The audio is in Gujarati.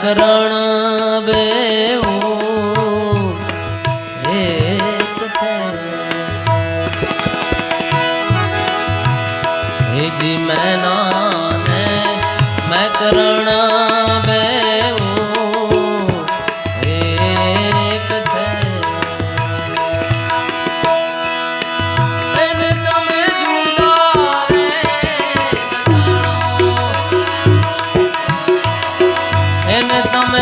કરણ બેવું એક હેજી મેનાને મેં કરણ બેવું એક